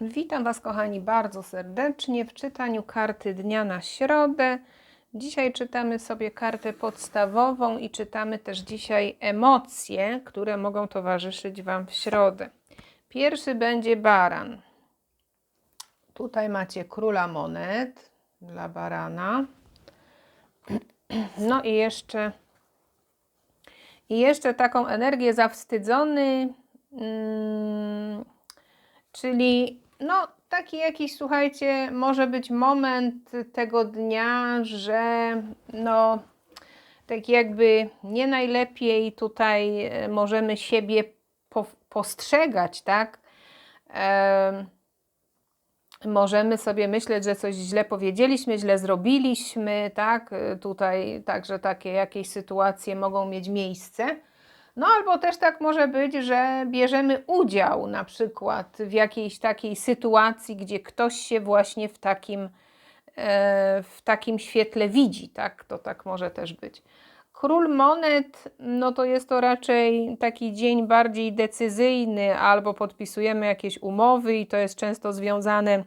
Witam Was, kochani, bardzo serdecznie w czytaniu karty dnia na środę. Dzisiaj czytamy sobie kartę podstawową i czytamy też dzisiaj emocje, które mogą towarzyszyć Wam w środę. Pierwszy będzie baran. Tutaj macie króla monet dla barana. No i jeszcze, i jeszcze taką energię zawstydzony. Mm, Czyli no taki jakiś, słuchajcie, może być moment tego dnia, że no tak jakby nie najlepiej tutaj e, możemy siebie po, postrzegać, tak? Em, możemy sobie myśleć, że coś źle powiedzieliśmy, źle zrobiliśmy, tak? E, Tutaj także takie jakieś sytuacje mogą mieć miejsce. No albo też tak może być, że bierzemy udział na przykład w jakiejś takiej sytuacji, gdzie ktoś się właśnie w takim, e, w takim świetle widzi, tak? To tak może też być. Król monet, no to jest to raczej taki dzień bardziej decyzyjny, albo podpisujemy jakieś umowy i to jest często związane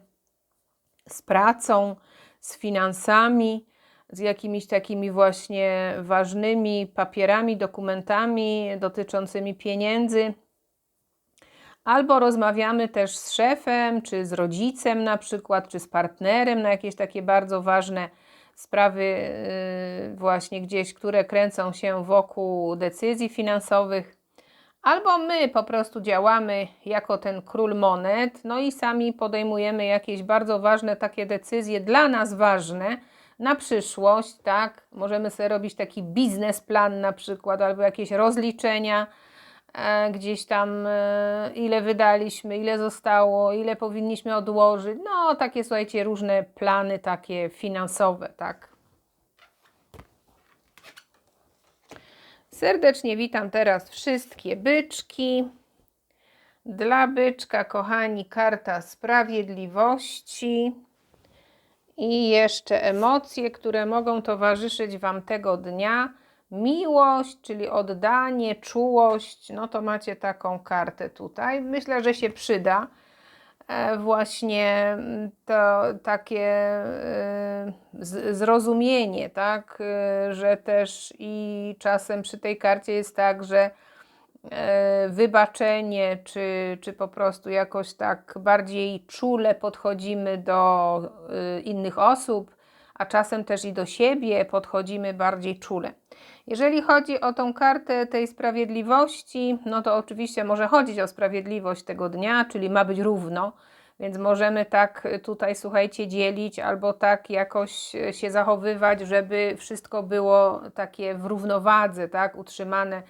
z pracą, z finansami, z jakimiś takimi właśnie ważnymi papierami, dokumentami dotyczącymi pieniędzy. Albo rozmawiamy też z szefem, czy z rodzicem na przykład, czy z partnerem na jakieś takie bardzo ważne sprawy, yy, właśnie gdzieś, które kręcą się wokół decyzji finansowych. Albo my po prostu działamy jako ten król monet, no i sami podejmujemy jakieś bardzo ważne takie decyzje, dla nas ważne na przyszłość, tak? Możemy sobie robić taki biznesplan na przykład, albo jakieś rozliczenia, e, gdzieś tam e, ile wydaliśmy, ile zostało, ile powinniśmy odłożyć. No, takie słuchajcie, różne plany takie finansowe, tak? Serdecznie witam teraz wszystkie byczki. Dla byczka, kochani, karta sprawiedliwości i jeszcze emocje, które mogą towarzyszyć Wam tego dnia. Miłość, czyli oddanie, czułość, no to macie taką kartę tutaj. Myślę, że się przyda e, właśnie mm, to takie e, zrozumienie, tak, e, że też i czasem przy tej karcie jest tak, że wybaczenie, czy, czy po prostu jakoś tak bardziej czule podchodzimy do e, innych osób, a czasem też i do siebie podchodzimy bardziej czule. Jeżeli chodzi o tą kartę tej sprawiedliwości, no to oczywiście może chodzić o sprawiedliwość tego dnia, czyli ma być równo, więc możemy tak tutaj, słuchajcie, dzielić albo tak jakoś się zachowywać, żeby wszystko było takie w równowadze, tak, utrzymane e,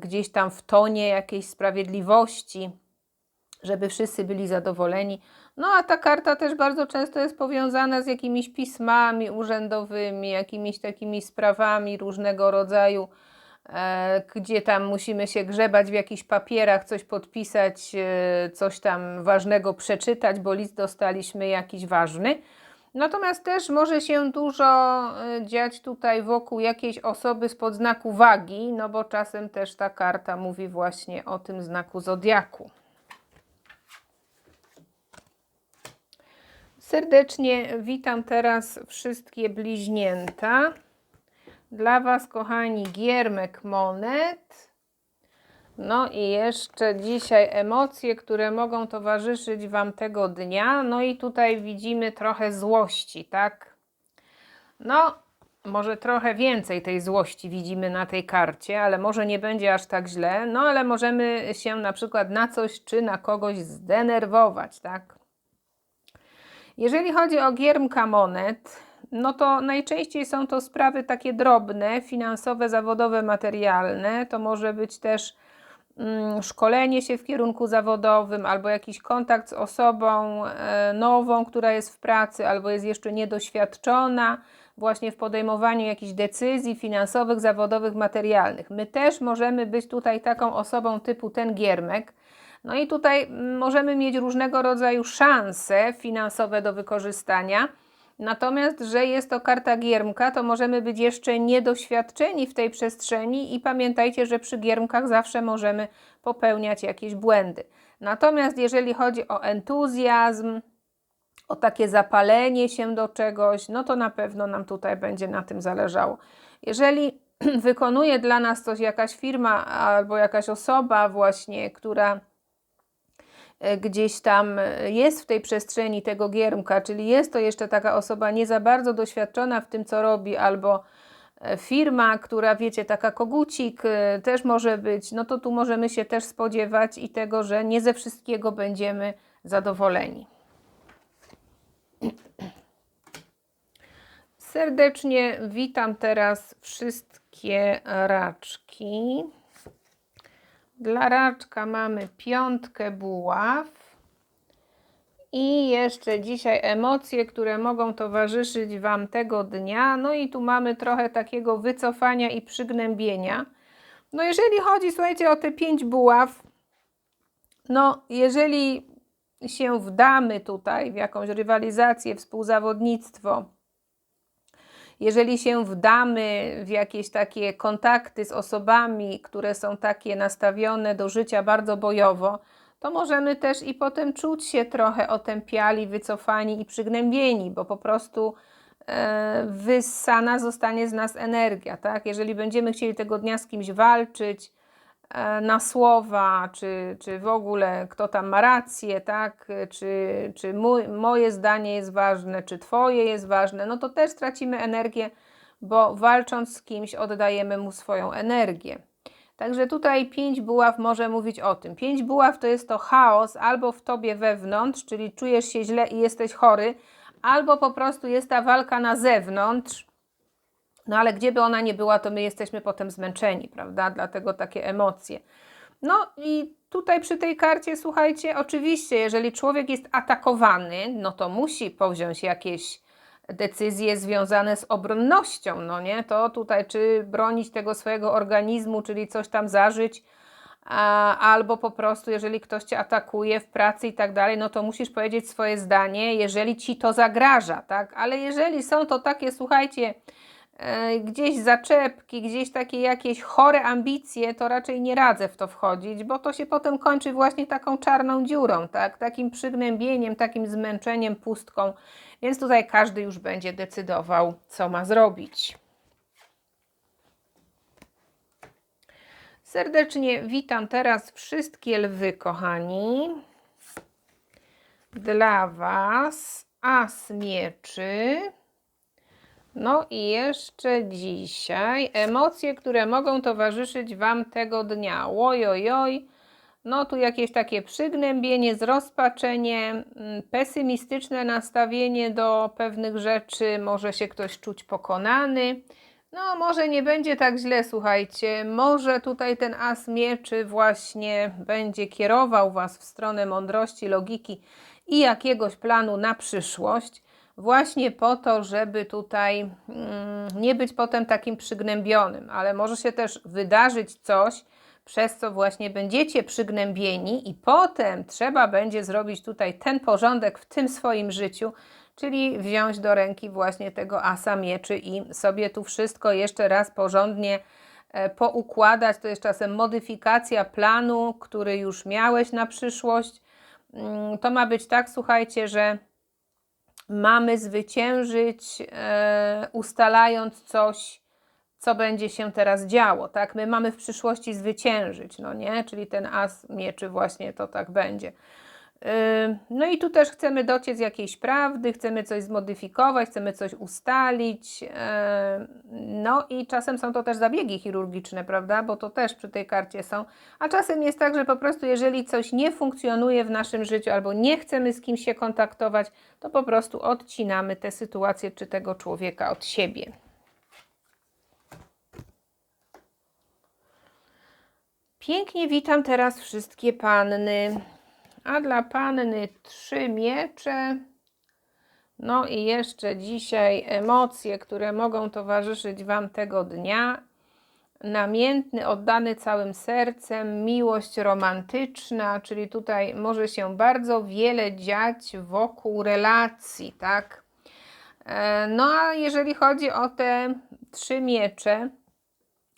gdzieś tam w tonie jakiejś sprawiedliwości, żeby wszyscy byli zadowoleni. No a ta karta też bardzo często jest powiązana z jakimiś pismami urzędowymi, jakimiś takimi sprawami różnego rodzaju, e, gdzie tam musimy się grzebać w jakichś papierach, coś podpisać, e, coś tam ważnego przeczytać, bo list dostaliśmy jakiś ważny. Natomiast też może się dużo e, dziać tutaj wokół jakiejś osoby spod znaku wagi, no bo czasem też ta karta mówi właśnie o tym znaku zodiaku. Serdecznie witam teraz wszystkie bliźnięta. Dla Was, kochani, giermek monet. No i jeszcze dzisiaj emocje, które mogą towarzyszyć Wam tego dnia. No i tutaj widzimy trochę złości, tak? No, może trochę więcej tej złości widzimy na tej karcie, ale może nie będzie aż tak źle. No, ale możemy się na przykład na coś czy na kogoś zdenerwować, tak? Jeżeli chodzi o giermka monet, no to najczęściej są to sprawy takie drobne, finansowe, zawodowe, materialne. To może być też szkolenie się w kierunku zawodowym, albo jakiś kontakt z osobą e, nową, która jest w pracy, albo jest jeszcze niedoświadczona właśnie w podejmowaniu jakichś decyzji finansowych, zawodowych, materialnych. My też możemy być tutaj taką osobą typu ten giermek. No i tutaj mm, możemy mieć różnego rodzaju szanse finansowe do wykorzystania. Natomiast, że jest to karta giermka, to możemy być jeszcze niedoświadczeni w tej przestrzeni i pamiętajcie, że przy giermkach zawsze możemy popełniać jakieś błędy. Natomiast jeżeli chodzi o entuzjazm, o takie zapalenie się do czegoś, no to na pewno nam tutaj będzie na tym zależało. Jeżeli wykonuje dla nas coś jakaś firma albo jakaś osoba właśnie, która gdzieś tam e, jest w tej przestrzeni tego giermka, czyli jest to jeszcze taka osoba nie za bardzo doświadczona w tym, co robi, albo e, firma, która wiecie, taka kogucik też może być, no to tu możemy się też spodziewać i tego, że nie ze wszystkiego będziemy zadowoleni. Serdecznie witam teraz wszystkie raczki. Dla raczka mamy piątkę buław. I jeszcze dzisiaj emocje, które mogą towarzyszyć Wam tego dnia. No i tu mamy trochę takiego wycofania i przygnębienia. No jeżeli chodzi, słuchajcie, o te pięć buław, no jeżeli się wdamy tutaj w jakąś rywalizację, współzawodnictwo, jeżeli się wdamy w jakieś takie kontakty z osobami, które są takie nastawione do życia bardzo bojowo, to możemy też i potem czuć się trochę otępiali, wycofani i przygnębieni, bo po prostu e, wyssana zostanie z nas energia, tak? Jeżeli będziemy chcieli tego dnia z kimś walczyć, na słowa, czy, czy w ogóle kto tam ma rację, tak? czy, czy mój, moje zdanie jest ważne, czy Twoje jest ważne, no to też tracimy energię, bo walcząc z kimś oddajemy mu swoją energię. Także tutaj pięć buław może mówić o tym. Pięć buław to jest to chaos albo w tobie wewnątrz, czyli czujesz się źle i jesteś chory, albo po prostu jest ta walka na zewnątrz, no ale gdzie by ona nie była, to my jesteśmy potem zmęczeni, prawda? Dlatego takie emocje. No i tutaj przy tej karcie, słuchajcie, oczywiście, jeżeli człowiek jest atakowany, no to musi powziąć jakieś decyzje związane z obronnością, no nie? To tutaj czy bronić tego swojego organizmu, czyli coś tam zażyć, a, albo po prostu, jeżeli ktoś cię atakuje w pracy i tak dalej, no to musisz powiedzieć swoje zdanie, jeżeli ci to zagraża, tak? Ale jeżeli są to takie, słuchajcie, gdzieś zaczepki, gdzieś takie jakieś chore ambicje, to raczej nie radzę w to wchodzić, bo to się potem kończy właśnie taką czarną dziurą, tak? takim przygnębieniem, takim zmęczeniem, pustką. Więc tutaj każdy już będzie decydował, co ma zrobić. Serdecznie witam teraz wszystkie lwy, kochani. Dla Was as mieczy. No i jeszcze dzisiaj emocje, które mogą towarzyszyć Wam tego dnia. Ojojoj, no tu jakieś takie przygnębienie, zrozpaczenie, mm, pesymistyczne nastawienie do pewnych rzeczy, może się ktoś czuć pokonany. No, może nie będzie tak źle, słuchajcie. Może tutaj ten as mieczy właśnie będzie kierował Was w stronę mądrości, logiki i jakiegoś planu na przyszłość właśnie po to, żeby tutaj mm, nie być potem takim przygnębionym, ale może się też wydarzyć coś, przez co właśnie będziecie przygnębieni i potem trzeba będzie zrobić tutaj ten porządek w tym swoim życiu, czyli wziąć do ręki właśnie tego asa mieczy i sobie tu wszystko jeszcze raz porządnie e, poukładać. To jest czasem modyfikacja planu, który już miałeś na przyszłość. Mm, to ma być tak, słuchajcie, że mamy zwyciężyć, e, ustalając coś, co będzie się teraz działo, tak? My mamy w przyszłości zwyciężyć, no nie? Czyli ten as mieczy właśnie to tak będzie. No i tu też chcemy dociec jakiejś prawdy, chcemy coś zmodyfikować, chcemy coś ustalić. No i czasem są to też zabiegi chirurgiczne, prawda? Bo to też przy tej karcie są. A czasem jest tak, że po prostu jeżeli coś nie funkcjonuje w naszym życiu albo nie chcemy z kimś się kontaktować, to po prostu odcinamy tę sytuację czy tego człowieka od siebie. Pięknie witam teraz wszystkie panny a dla panny trzy miecze. No i jeszcze dzisiaj emocje, które mogą towarzyszyć Wam tego dnia. Namiętny, oddany całym sercem, miłość romantyczna, czyli tutaj może się bardzo wiele dziać wokół relacji, tak? E, no a jeżeli chodzi o te trzy miecze,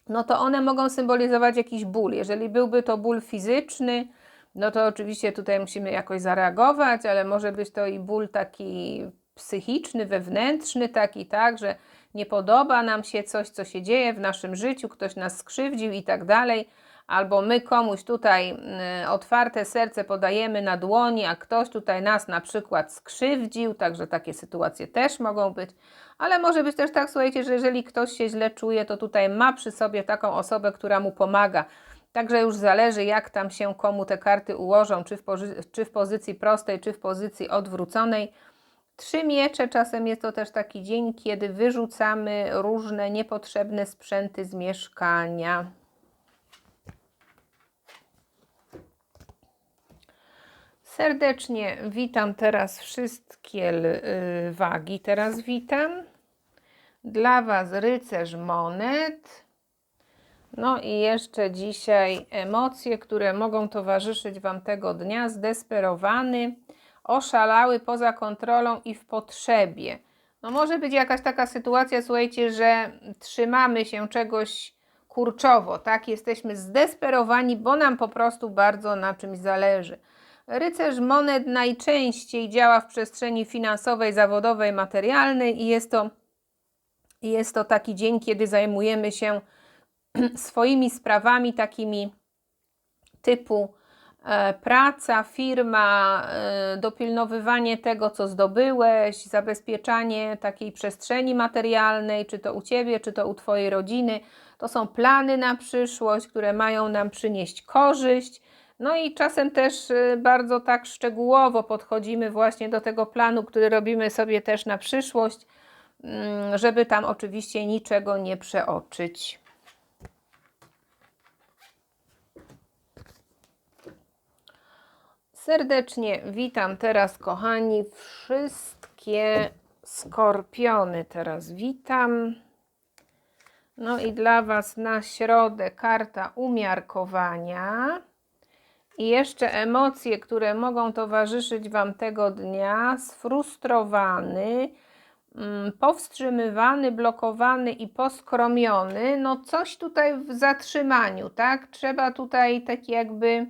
no to one mogą symbolizować jakiś ból. Jeżeli byłby to ból fizyczny, no to oczywiście tutaj musimy jakoś zareagować, ale może być to i ból taki psychiczny, wewnętrzny, taki, tak, że nie podoba nam się coś, co się dzieje w naszym życiu, ktoś nas skrzywdził i tak dalej, albo my komuś tutaj y, otwarte serce podajemy na dłoni, a ktoś tutaj nas na przykład skrzywdził, także takie sytuacje też mogą być, ale może być też tak, słuchajcie, że jeżeli ktoś się źle czuje, to tutaj ma przy sobie taką osobę, która mu pomaga. Także już zależy, jak tam się komu te karty ułożą, czy w, czy w pozycji prostej, czy w pozycji odwróconej. Trzy miecze czasem jest to też taki dzień, kiedy wyrzucamy różne niepotrzebne sprzęty z mieszkania. Serdecznie witam teraz wszystkie y, wagi. Teraz witam. Dla Was rycerz monet. No i jeszcze dzisiaj emocje, które mogą towarzyszyć Wam tego dnia. Zdesperowany, oszalały poza kontrolą i w potrzebie. No może być jakaś taka sytuacja, słuchajcie, że trzymamy się czegoś kurczowo, tak? Jesteśmy zdesperowani, bo nam po prostu bardzo na czymś zależy. Rycerz monet najczęściej działa w przestrzeni finansowej, zawodowej, materialnej i jest to, jest to taki dzień, kiedy zajmujemy się swoimi sprawami takimi typu e, praca, firma, e, dopilnowywanie tego, co zdobyłeś, zabezpieczanie takiej przestrzeni materialnej, czy to u Ciebie, czy to u Twojej rodziny. To są plany na przyszłość, które mają nam przynieść korzyść. No i czasem też e, bardzo tak szczegółowo podchodzimy właśnie do tego planu, który robimy sobie też na przyszłość, mm, żeby tam oczywiście niczego nie przeoczyć. Serdecznie witam teraz, kochani, wszystkie skorpiony. Teraz witam. No i dla Was na środę karta umiarkowania. I jeszcze emocje, które mogą towarzyszyć Wam tego dnia. Sfrustrowany, mm, powstrzymywany, blokowany i poskromiony. No coś tutaj w zatrzymaniu, tak? Trzeba tutaj tak jakby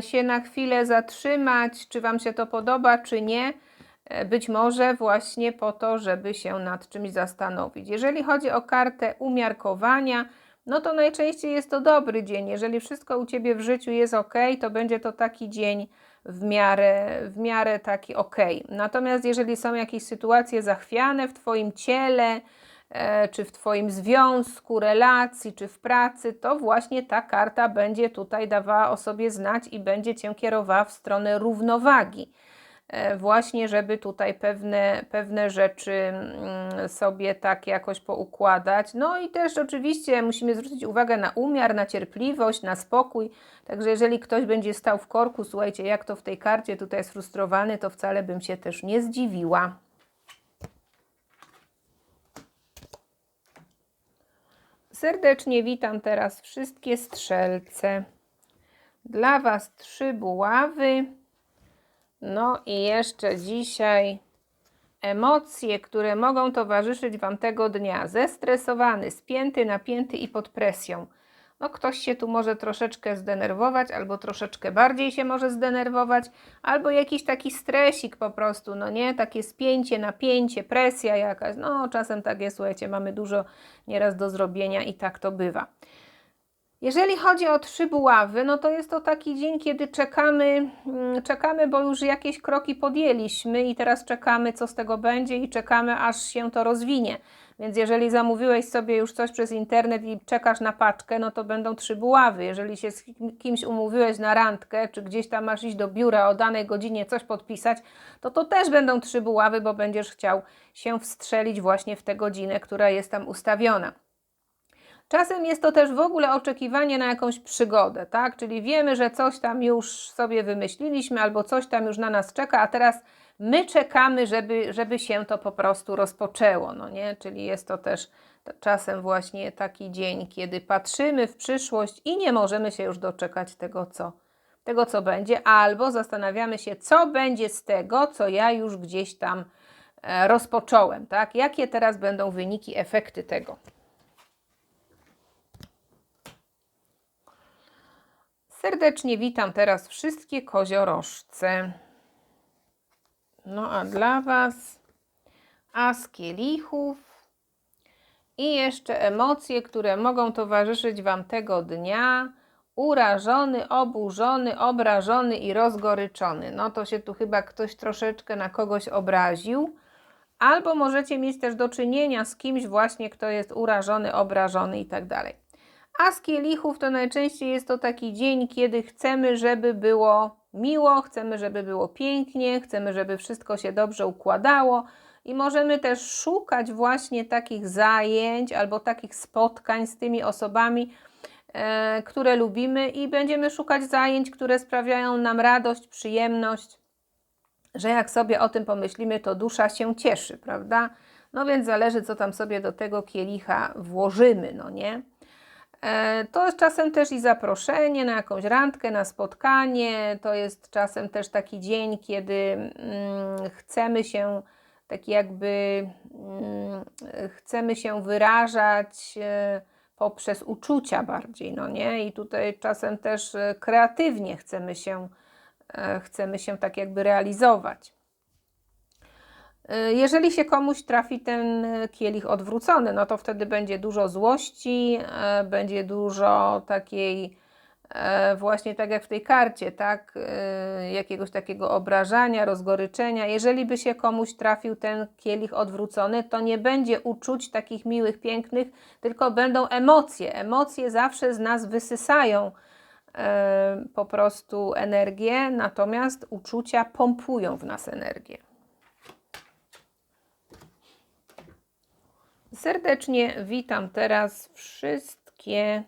się na chwilę zatrzymać, czy Wam się to podoba, czy nie. E, być może właśnie po to, żeby się nad czymś zastanowić. Jeżeli chodzi o kartę umiarkowania, no to najczęściej jest to dobry dzień. Jeżeli wszystko u Ciebie w życiu jest ok, to będzie to taki dzień w miarę, w miarę taki ok. Natomiast jeżeli są jakieś sytuacje zachwiane w Twoim ciele, E, czy w Twoim związku, relacji, czy w pracy, to właśnie ta karta będzie tutaj dawała o sobie znać i będzie Cię kierowała w stronę równowagi. E, właśnie, żeby tutaj pewne, pewne rzeczy mm, sobie tak jakoś poukładać. No i też oczywiście musimy zwrócić uwagę na umiar, na cierpliwość, na spokój. Także jeżeli ktoś będzie stał w korku, słuchajcie, jak to w tej karcie tutaj jest frustrowany, to wcale bym się też nie zdziwiła. Serdecznie witam teraz wszystkie strzelce. Dla Was trzy buławy. No i jeszcze dzisiaj emocje, które mogą towarzyszyć Wam tego dnia. Zestresowany, spięty, napięty i pod presją no ktoś się tu może troszeczkę zdenerwować, albo troszeczkę bardziej się może zdenerwować, albo jakiś taki stresik po prostu, no nie, takie spięcie, napięcie, presja jakaś, no czasem tak jest, słuchajcie, mamy dużo nieraz do zrobienia i tak to bywa. Jeżeli chodzi o trzy buławy, no to jest to taki dzień, kiedy czekamy, mm, czekamy, bo już jakieś kroki podjęliśmy i teraz czekamy, co z tego będzie i czekamy, aż się to rozwinie. Więc jeżeli zamówiłeś sobie już coś przez internet i czekasz na paczkę, no to będą trzy buławy. Jeżeli się z kimś umówiłeś na randkę, czy gdzieś tam masz iść do biura o danej godzinie coś podpisać, to to też będą trzy buławy, bo będziesz chciał się wstrzelić właśnie w tę godzinę, która jest tam ustawiona. Czasem jest to też w ogóle oczekiwanie na jakąś przygodę, tak? Czyli wiemy, że coś tam już sobie wymyśliliśmy albo coś tam już na nas czeka, a teraz my czekamy, żeby, żeby się to po prostu rozpoczęło, no nie? Czyli jest to też czasem właśnie taki dzień, kiedy patrzymy w przyszłość i nie możemy się już doczekać tego, co, tego, co będzie, albo zastanawiamy się, co będzie z tego, co ja już gdzieś tam e, rozpocząłem, tak? Jakie teraz będą wyniki, efekty tego. Serdecznie witam teraz wszystkie koziorożce. No a dla Was as kielichów i jeszcze emocje, które mogą towarzyszyć Wam tego dnia. Urażony, oburzony, obrażony i rozgoryczony. No to się tu chyba ktoś troszeczkę na kogoś obraził. Albo możecie mieć też do czynienia z kimś właśnie, kto jest urażony, obrażony i tak dalej. A z kielichów to najczęściej jest to taki dzień, kiedy chcemy, żeby było miło, chcemy, żeby było pięknie, chcemy, żeby wszystko się dobrze układało i możemy też szukać właśnie takich zajęć albo takich spotkań z tymi osobami, e, które lubimy i będziemy szukać zajęć, które sprawiają nam radość, przyjemność, że jak sobie o tym pomyślimy, to dusza się cieszy, prawda? No więc zależy, co tam sobie do tego kielicha włożymy, no nie? E, to jest czasem też i zaproszenie na jakąś randkę, na spotkanie. To jest czasem też taki dzień, kiedy mm, chcemy się, tak jakby mm, chcemy się wyrażać e, poprzez uczucia bardziej, no nie? I tutaj czasem też e, kreatywnie chcemy się, chcemy się tak jakby realizować. Y, jeżeli się komuś trafi ten kielich odwrócony, no to wtedy będzie dużo złości, e, będzie dużo takiej, właśnie tak jak w tej karcie, tak, jakiegoś takiego obrażania, rozgoryczenia. Jeżeli by się komuś trafił ten kielich odwrócony, to nie będzie uczuć takich miłych, pięknych, tylko będą emocje. Emocje zawsze z nas wysysają po prostu energię, natomiast uczucia pompują w nas energię. Serdecznie witam teraz wszystkie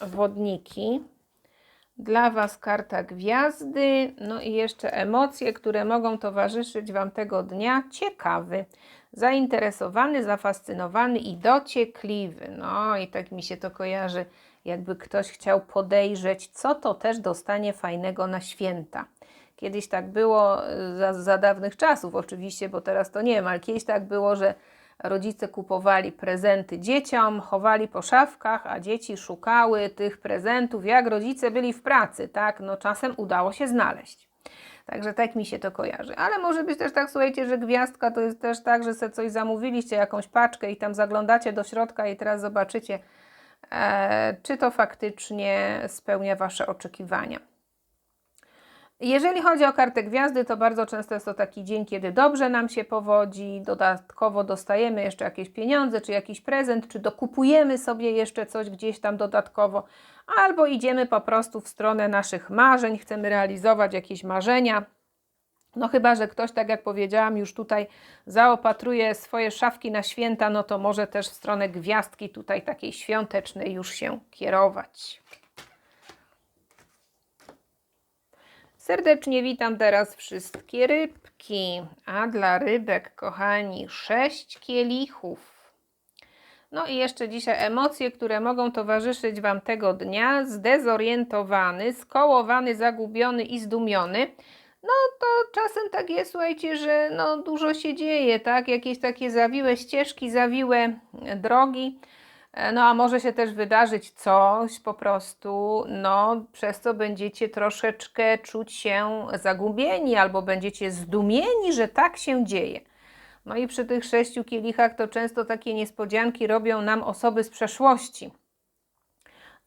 wodniki. Dla Was karta gwiazdy, no i jeszcze emocje, które mogą towarzyszyć Wam tego dnia. Ciekawy, zainteresowany, zafascynowany i dociekliwy. No i tak mi się to kojarzy, jakby ktoś chciał podejrzeć, co to też dostanie fajnego na święta. Kiedyś tak było, za, za dawnych czasów oczywiście, bo teraz to nie ma, ale kiedyś tak było, że rodzice kupowali prezenty dzieciom, chowali po szafkach, a dzieci szukały tych prezentów, jak rodzice byli w pracy, tak? No czasem udało się znaleźć. Także tak mi się to kojarzy. Ale może być też tak, słuchajcie, że gwiazdka to jest też tak, że sobie coś zamówiliście, jakąś paczkę i tam zaglądacie do środka i teraz zobaczycie, e, czy to faktycznie spełnia Wasze oczekiwania. Jeżeli chodzi o kartę gwiazdy, to bardzo często jest to taki dzień, kiedy dobrze nam się powodzi, dodatkowo dostajemy jeszcze jakieś pieniądze, czy jakiś prezent, czy dokupujemy sobie jeszcze coś gdzieś tam dodatkowo, albo idziemy po prostu w stronę naszych marzeń, chcemy realizować jakieś marzenia. No chyba, że ktoś, tak jak powiedziałam, już tutaj zaopatruje swoje szafki na święta, no to może też w stronę gwiazdki tutaj takiej świątecznej już się kierować. Serdecznie witam teraz wszystkie rybki. A dla rybek, kochani, sześć kielichów. No i jeszcze dzisiaj emocje, które mogą towarzyszyć Wam tego dnia. Zdezorientowany, skołowany, zagubiony i zdumiony. No to czasem tak jest, słuchajcie, że no dużo się dzieje, tak? Jakieś takie zawiłe ścieżki, zawiłe drogi. E, no a może się też wydarzyć coś po prostu, no przez co będziecie troszeczkę czuć się zagubieni albo będziecie zdumieni, że tak się dzieje. No i przy tych sześciu kielichach to często takie niespodzianki robią nam osoby z przeszłości.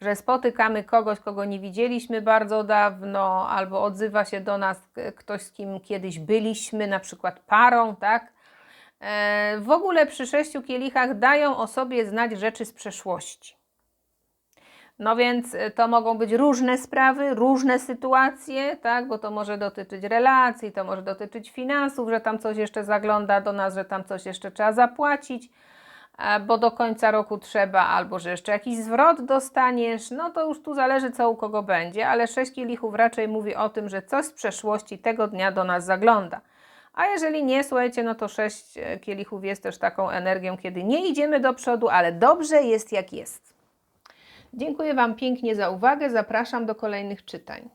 Że spotykamy kogoś, kogo nie widzieliśmy bardzo dawno, albo odzywa się do nas ktoś, z kim kiedyś byliśmy, na przykład parą, tak? E, w ogóle przy sześciu kielichach dają o sobie znać rzeczy z przeszłości. No więc e, to mogą być różne sprawy, różne sytuacje, tak, bo to może dotyczyć relacji, to może dotyczyć finansów, że tam coś jeszcze zagląda do nas, że tam coś jeszcze trzeba zapłacić, e, bo do końca roku trzeba, albo że jeszcze jakiś zwrot dostaniesz, no to już tu zależy co u kogo będzie, ale sześć kielichów raczej mówi o tym, że coś z przeszłości tego dnia do nas zagląda. A jeżeli nie, słuchajcie, no to sześć e, kielichów jest też taką energią, kiedy nie idziemy do przodu, ale dobrze jest jak jest. Dziękuję Wam pięknie za uwagę. Zapraszam do kolejnych czytań.